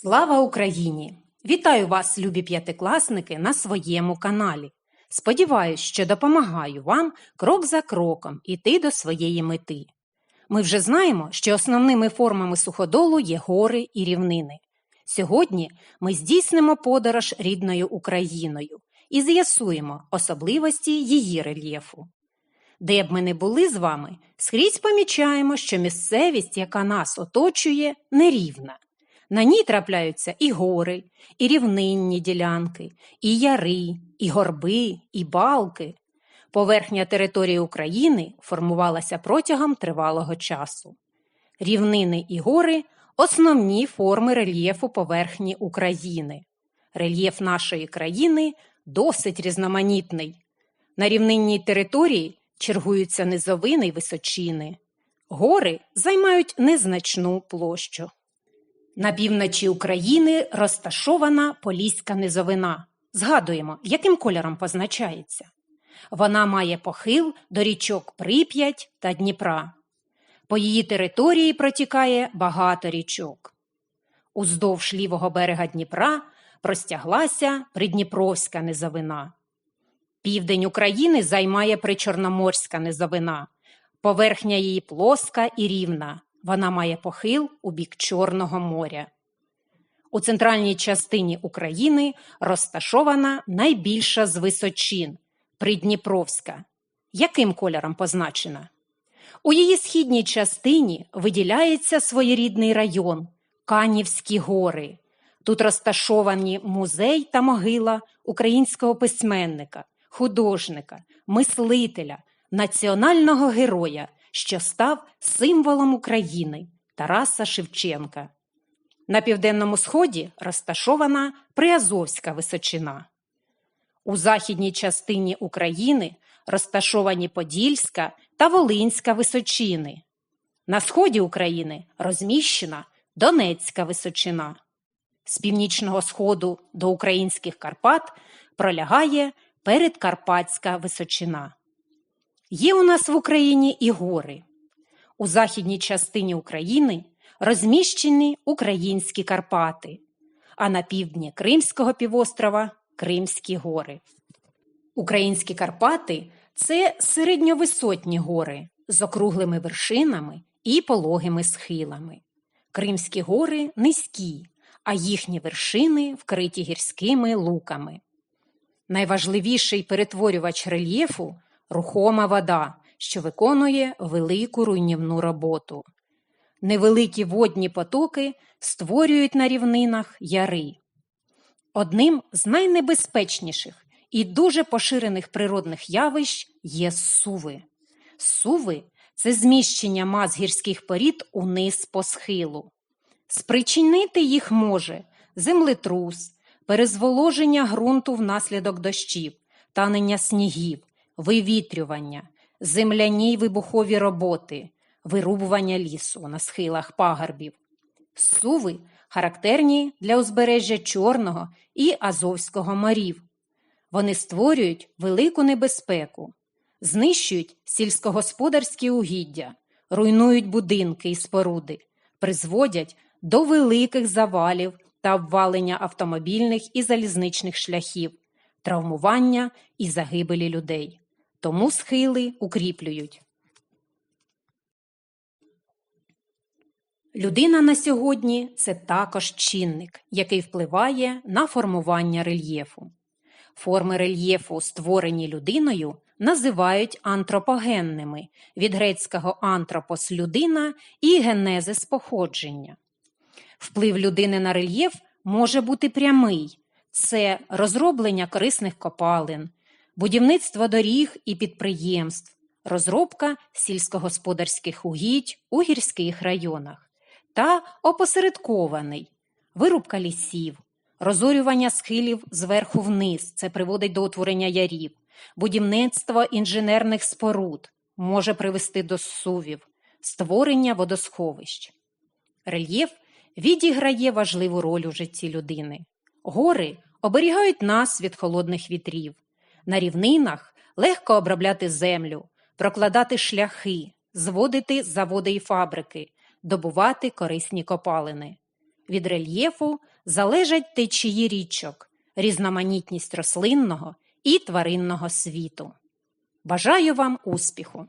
Слава Україні! Вітаю вас, любі п'ятикласники, на своєму каналі. Сподіваюсь, що допомагаю вам крок за кроком іти до своєї мети. Ми вже знаємо, що основними формами суходолу є гори і рівнини. Сьогодні ми здійснимо подорож рідною Україною і з'ясуємо особливості її рельєфу. Де б ми не були з вами, скрізь помічаємо, що місцевість, яка нас оточує, нерівна. На ній трапляються і гори, і рівнинні ділянки, і яри, і горби, і балки. Поверхня території України формувалася протягом тривалого часу. Рівнини і гори основні форми рельєфу поверхні України. Рельєф нашої країни досить різноманітний. На рівнинній території чергуються низовини й височини. Гори займають незначну площу. На півночі України розташована Поліська низовина. Згадуємо, яким кольором позначається. Вона має похил до річок Прип'ять та Дніпра. По її території протікає багато річок. Уздовж лівого берега Дніпра простяглася Придніпровська низовина. Південь України займає Причорноморська низовина. Поверхня її плоска і рівна. Вона має похил у бік Чорного моря. У центральній частині України розташована найбільша з височин Придніпровська. Яким кольором позначена? У її східній частині виділяється своєрідний район Канівські гори. Тут розташовані музей та могила українського письменника, художника, мислителя, національного героя, що став символом України Тараса Шевченка. На південному сході розташована Приазовська височина. У західній частині України розташовані Подільська та Волинська височини. На сході України розміщена Донецька височина. З північного сходу до українських Карпат пролягає Передкарпатська височина. Є у нас в Україні і гори. У західній частині України розміщені українські Карпати, а на півдні Кримського півострова Кримські гори. Українські Карпати це середньовисотні гори з округлими вершинами і пологими схилами. Кримські гори низькі, а їхні вершини вкриті гірськими луками. Найважливіший перетворювач рельєфу рухома вода, що виконує велику руйнівну роботу. Невеликі водні потоки створюють на рівнинах яри. Одним з найнебезпечніших і дуже поширених природних явищ є суви. Суви це зміщення мас гірських порід униз по схилу. Спричинити їх може землетрус, перезволоження ґрунту внаслідок дощів, танення снігів, вивітрювання, земляні й вибухові роботи, вирубування лісу на схилах пагорбів. Суви характерні для узбережжя Чорного і Азовського морів. Вони створюють велику небезпеку, знищують сільськогосподарські угіддя, руйнують будинки і споруди, призводять до великих завалів та обвалення автомобільних і залізничних шляхів, травмування і загибелі людей. Тому схили укріплюють. Людина на сьогодні це також чинник, який впливає на формування рельєфу. Форми рельєфу, створені людиною, називають антропогенними від грецького антропос людина і генезис походження. Вплив людини на рельєф може бути прямий це розроблення корисних копалин, будівництво доріг і підприємств, розробка сільськогосподарських угідь у гірських районах та опосередкований вирубка лісів, розорювання схилів зверху вниз це приводить до утворення ярів, будівництво інженерних споруд може привести до сувів, створення водосховищ. Рельєф відіграє важливу роль у житті людини. Гори оберігають нас від холодних вітрів. На рівнинах легко обробляти землю, прокладати шляхи, зводити заводи і фабрики, добувати корисні копалини. від рельєфу залежать течії річок, різноманітність рослинного і тваринного світу. Бажаю вам успіху!